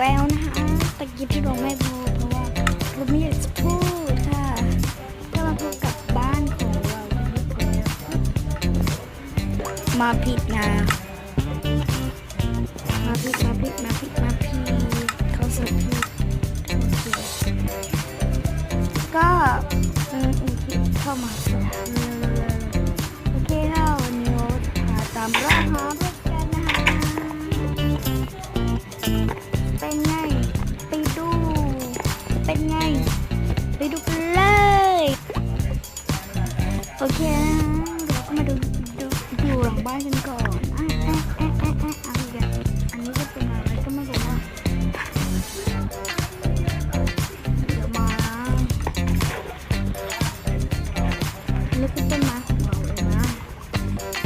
แล้วนะคะตะกี้ที่เราไม่พูดเพราะว่าเราไม่อยากจะพูดค่ะก็มาพบกับบ้านของเราอีกแล้มาผิดนะมาผิดมาผิดมาผิดมาผิดเขาสผิดก็อืมอเคเข้ามา โอเคเดี๋ยวก็มาดูดูดูหลังบ้านกันก่อนอะอะอะอะอะเอาอีกแล้วอันนี้จะเป็นอะไรก็ไม่รู้ว่าเดี๋ยวมาอันนี้คือต้นไม้ของเราเลยนะ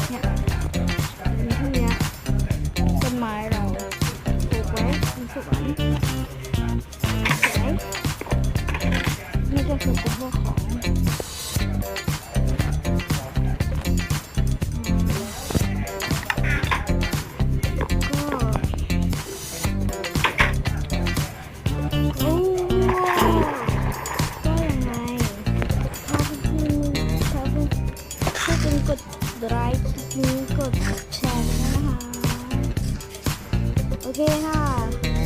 เนี่ยมีเท่านี้ต้นไม้เราปลูกไว้ในสวนสวยนี่ก็คือ กดไลค์คลิปนี้กดแชร์นะคะ โอเคค่ะ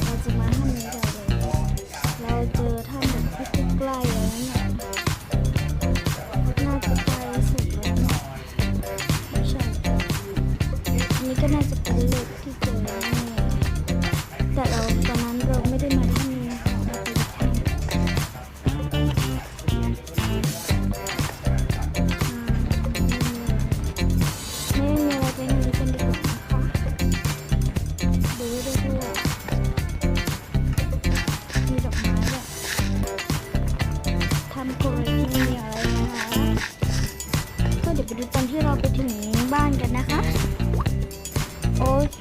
เราจะมาท่านนี้กันเลย เราเจอท่านแบบที่ใกล้ๆ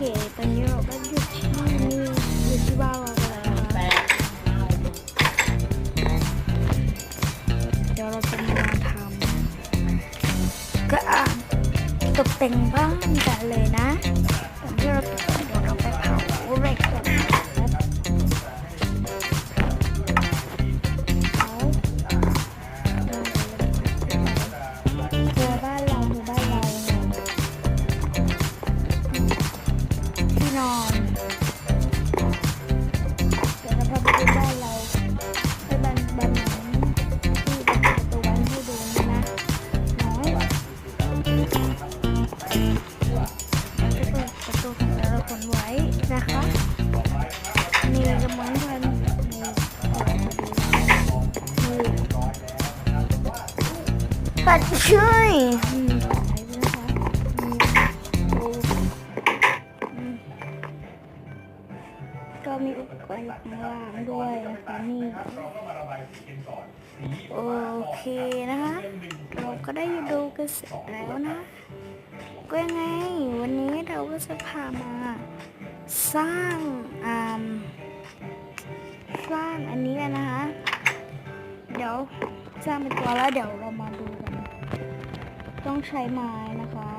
ตอนนี้เราก็อยู่ที่นี่อยู่ที่บ้านเราแล้วเดี๋ยวเราจะมาทำก็อะตกแต่งบ้านกันเลยนะ ช่วยก็มีอุปกรณ์อยู่ข้างล่างด้วยนะคะนี่โอเคนะคะเราก็ได้ดูกันเสร็จแล้วนะก็ยังไงวันนี้เราก็จะพามา สร้างอ่าสร้างอันนี้กันนะคะ เดี๋ยวสร้างเป็นตัวแล้วเดี๋ยวเรามาดู ต้องใช้ไม้นะคะ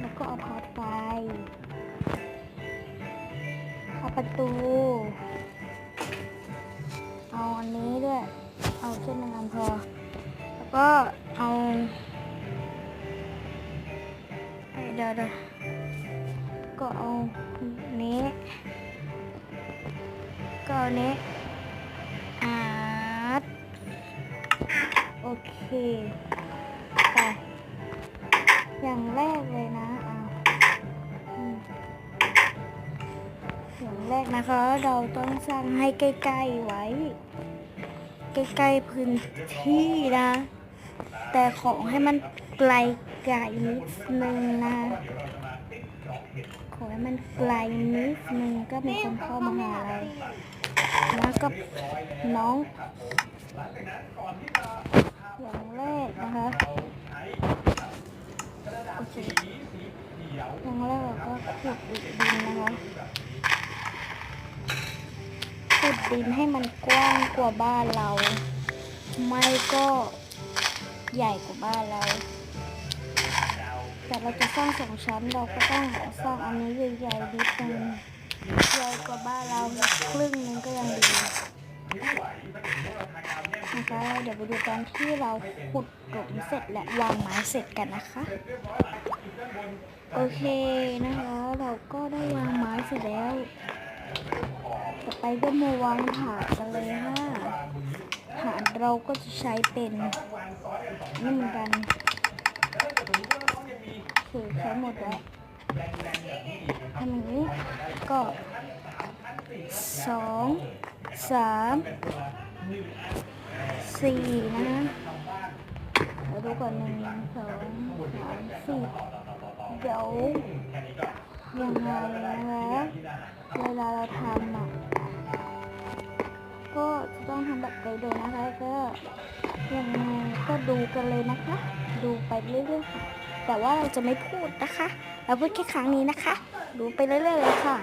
แล้วก็เอาพาดไฟเอาประตู เอาอันนี้ด้วย เอาแค่นงอันพอ แล้วก็เอาเอ้ยเดี๋ยวเดี๋ยวก็เอานี้ ก็เอานี้ เคไปอย่างแรกเลยนะอะอืมอย่างแรกนะคะ เราต้องสร้างให้ใกล้ๆไว้ ใกล้ๆพื้นที่นะ แต่ขอให้มันไกลไกลนิดนึงนะขอให้มันไกลนิดนึงก็มีคนเข้ามาหาเราแล้วก็น้อง อย่างแรกนะคะโอเคอย่างแรกเราก็ขุดดินนะคะขุดดินให้มันกว้างกว่าบ้านเรา ไม่ก็ใหญ่กว่าบ้านเรา แต่เราจะสร้างสองชั้นเราก็ต้องสร้างอันนี้ใหญ่ๆนิดนึงใหญ่กว่าบ้านเราครึ่งนึงก็ยังดี นะคะเดี๋ยวไปดูตอนที่เราขุดหลุมเสร็จและวางไม้เสร็จกันนะคะ โอเคนะคะ เราก็ได้วางไม้เสร็จแล้วต่อไปก็มาวางถาดกันเลยค่ะถาดเราก็จะใช้เป็นนี่เหมือนกันคือใช้หมดแล้วทำอย่างนี้ก็สองสาม สี่นะเราดูก่อนหนึ่งสองสามสี่เดี๋ยวยังไงนะคะเวลาเราทำอะก็จะต้องทำแบบเร็วๆนะคะก็ยังไงก็ดูกันเลยนะคะ ดูไปเรื่อยๆค่ะแต่ว่าเราจะไม่พูดนะคะ เราพูดแค่ครั้งนี้นะคะ ดูไปเรื่อยๆเลยค่ะ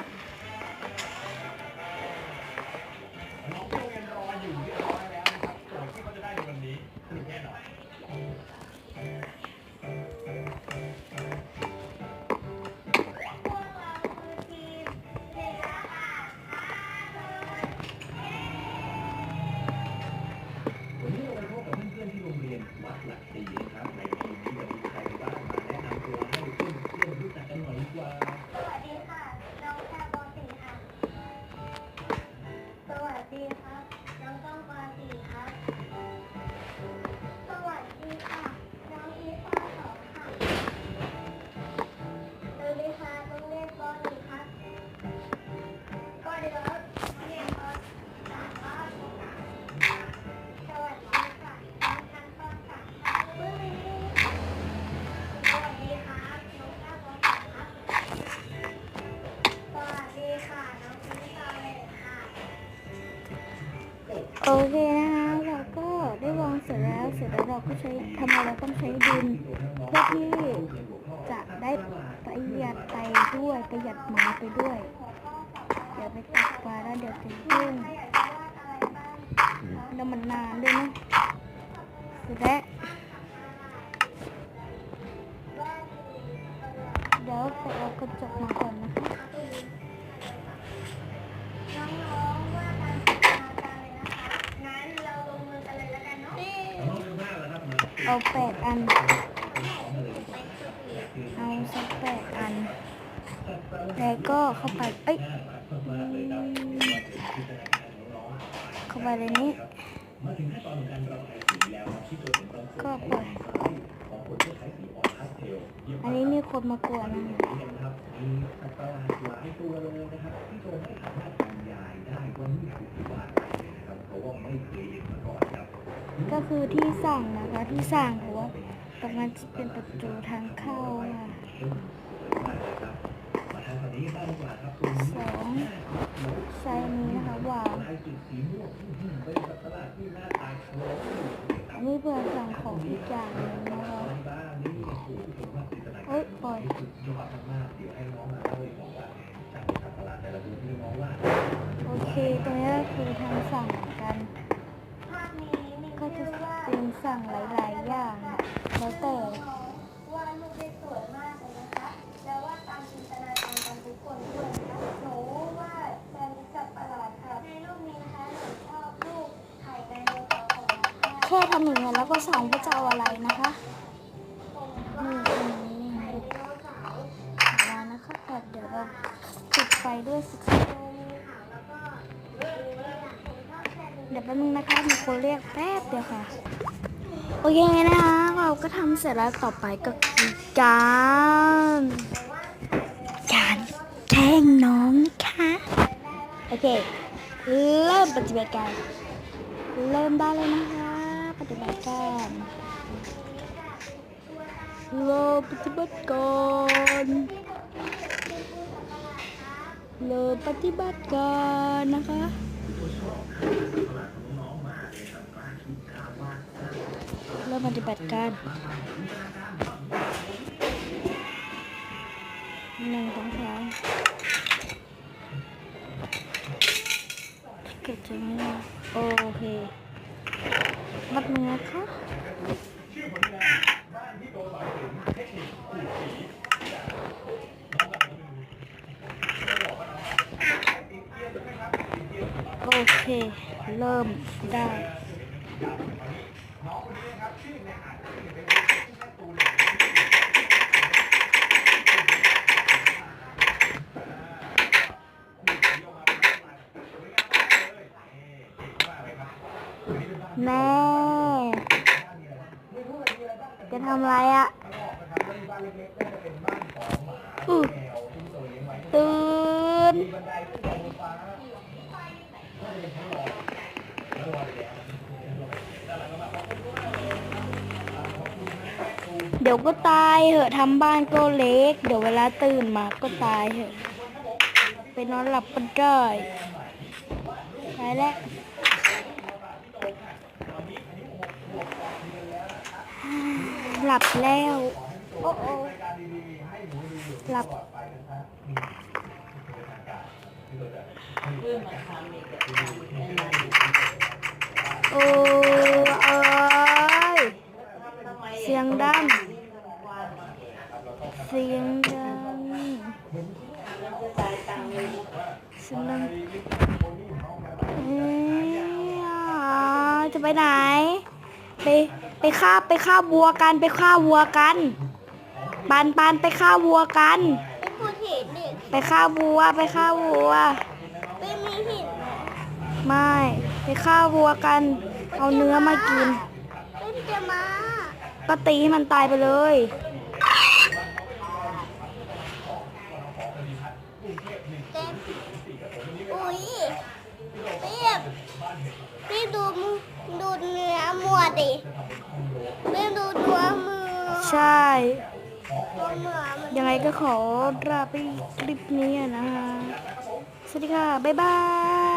สร็จแล้วเสร็จแล้วเราก็ใช้ทำไมเราต้องใช้ดินเพื่อที่จะได้ประหยัดไปด้วยประหยัดไม้ไปด้วย เดี๋ยวไปตักปลาแล้วเดี๋ยวจะยุ่งแล้วมันนานด้วยนะเสร็จแล้วเดี๋ยวไปเอากระจกมาก่อน เอาแปดอัน เอาสักแปดอัน แล้วก็เข้าไป เอ้ย เข้าไปในนี้มาถึงขั้นตอนการรอไข่สีแล้วครับที่ตัวเป็นต้นก็ปล่อยของคนที่ใช้สีอ่อนพาสเทลเยี่ยมอันนี้มีคนมากวนนะ เลยนะครับที่ตัวไม่สามารถบรรยายได้ว่านี่คือวาดอะไรนะครับเพราะว่าไม่เคยเห็นมาก่อนครับก็คือที่สั่งนะคะที่สั่งเพราะว่าตรงนั้นจะเป็นประตูทางเข้าค่ะมากเลยครับมาทางฝั่งนี้บ้างดีกว่าครับตรงนี้สองไซส์นี้นะคะวางลายจุดสีม่วงอื้อหือเป็นสัตว์ประหลาดที่หน้าตาโชว์อันนี้เพื่อสั่งของอีกอย่างหนึง ทำอย่างนี้นแล้วก็สั่งว่าจะเอาอะไรนะคะมก็นี่ตรงนี้นเสาร์แล้วนะคะแต่เดี๋ยวเราจุดไฟด้วยสิคะโดมีหางแล้วก็มีผมชอบแค่นี้เดี๋ยวแป๊บนึงนะคะมีคนเรียกแป๊บเดียวค่ะ โอเคนะคะเราก็ทำเสร็จแล้วต่อไปก็คือการการแกล้งน้องนะคะโอเค เริ่มปฏิบัติการ เริ่มได้เลยนะคะ บัติการเริ่มปฏิบัติการเริ่มปฏิบัติการนะคะเริ่มปฏิบัติการหนึ่งสองสามเกิดจะไม่โอเค มัดมือค่ะโอเค เริ่มได้แม่ ทำไรอะอือตื่นเดี๋ยวก็ตายเหอะทำบ้านก็เล็ก เดี๋ยวเวลาตื่นมาก็ตายเหอะ ไปนอนหลับก็ได้ไปแล้ว หลับแล้ว โอ้โอหลับโอ้เอ้ยเสียงดังเสียงดังเสียงดังเอ้ยจะไปไหน ไป ไปฆ่าไปฆ่าวัวกันไปฆ่าวัวกันปานปานไปฆ่าวัวกันไม่พูดเห็นเด็กไปฆ่าวัวไปฆ่าวัว ไม่มีเห็นนะไม่ ไปฆ่าวัวกัน เอาเนื้อมากินไม่จะมา ก็ตีให้มันตายไปเลย เต็มอุ้ยเปียบพี่ดูมือดูเนื้อมัวดิพี่ดูตัวมือ ใช่ ตัวมือมัน ยังไงก็ขอลาไปคลิปนี้นะคะสวัสดีค่ะ บ๊ายบาย